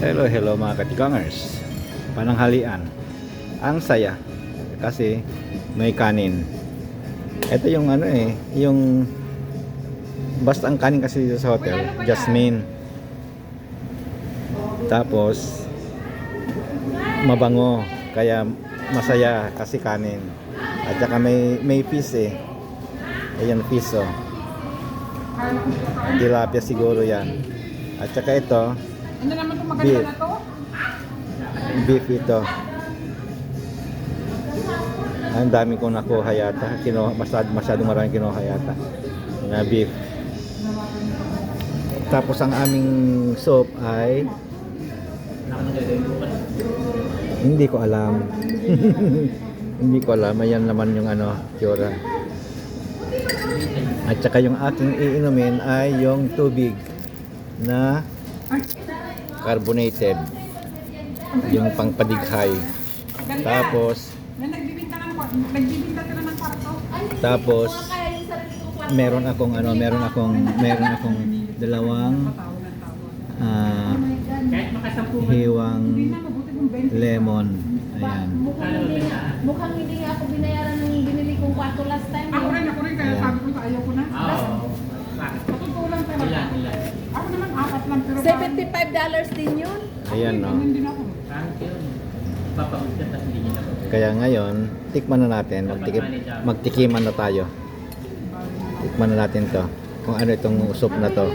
Hello, hello mga katigangers. Pananghalian. Ang saya. Kasi may kanin. Ito yung ano eh, yung basta ang kanin kasi dito sa hotel, jasmine. Tapos mabango, kaya masaya kasi kanin. At saka may may fish eh. Ayan fish oh. Tilapia siguro yan. At saka ito, Ano naman itong Beef. maganda na to? beef ito. Ang dami kong nakuha yata. Kino, masyad, masyadong maraming kinuha yata. Na beef. Tapos ang aming soup ay hindi ko alam. hindi ko alam. Ayan naman yung ano, tsura. At saka yung aking iinumin ay yung tubig na carbonated. Yung pangpadighay. Tapos, May nagbibinta sila ng kwarto. tapos, meron akong ano, meron akong, meron akong dalawang man. hiwang Hindi na, mabuti kung 20. lemon. Ayan. Mukhang hindi, nga, mukhang hindi nga ako binayaran ng binili kong kwarto last time. Ako eh. rin, ako rin. Kaya sabi ko sa ayaw ko na. Oo. Bakit? Totoo lang talaga. Ilan, ilan? Ako naman, apat lang. Pero $75 din yun. Ayan, no. Ako. Yun? Papagod ka tapos hindi niya napagod. Kaya ngayon, tikman na natin. Magtikim, magtikiman na tayo. Tikman na natin to. Kung ano itong soup na to.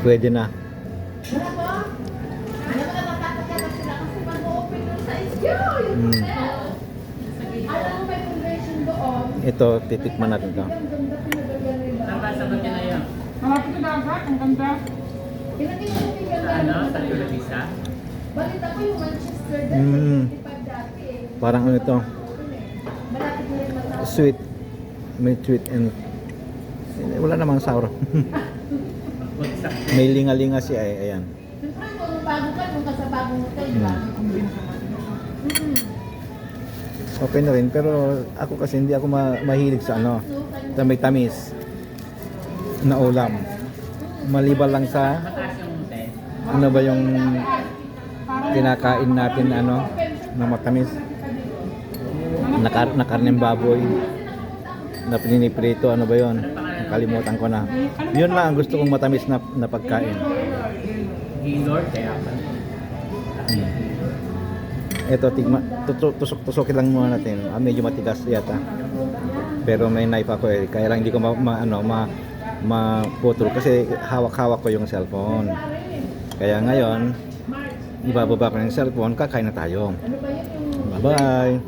Pwede na. Na Mm. Ito, titikman natin to. Ang ganda pinagaganda. Saan ba sagot niya na yun? Malapit sa dagat, ang ganda. Pinatingin ko yung ganda. ano? Sa hotel. Tulavisa? Balita ko yung Manchester Mm. din. 75 dati eh. Parang ano to, Malapit na rin matapos. sweet. May sweet and eh, wala namang sour. May linga-linga siya eh. Ayan. Siyempre, kung bago ka, nung ka sa bagong hotel? Mm. Mm-mm. Okay na rin. Pero ako kasi hindi ako ma- mahilig sa ano. May tamis na ulam. Maliban lang sa ano ba yung kinakain natin ano na matamis na, kar- na karneng baboy na pininiprito ano ba yon kalimutan ko na yun lang ang gusto kong matamis na, na pagkain. Hmm. Ito, tigma, tutu- tusok-tusokin lang muna natin. Ah, medyo matigas yata. Pero may knife ako eh. Kaya lang hindi ko ma, ma ano, ma, maputol kasi hawak-hawak ko yung cellphone. Kaya ngayon, ibababa ko yung cellphone, kakain na tayo. Bye-bye!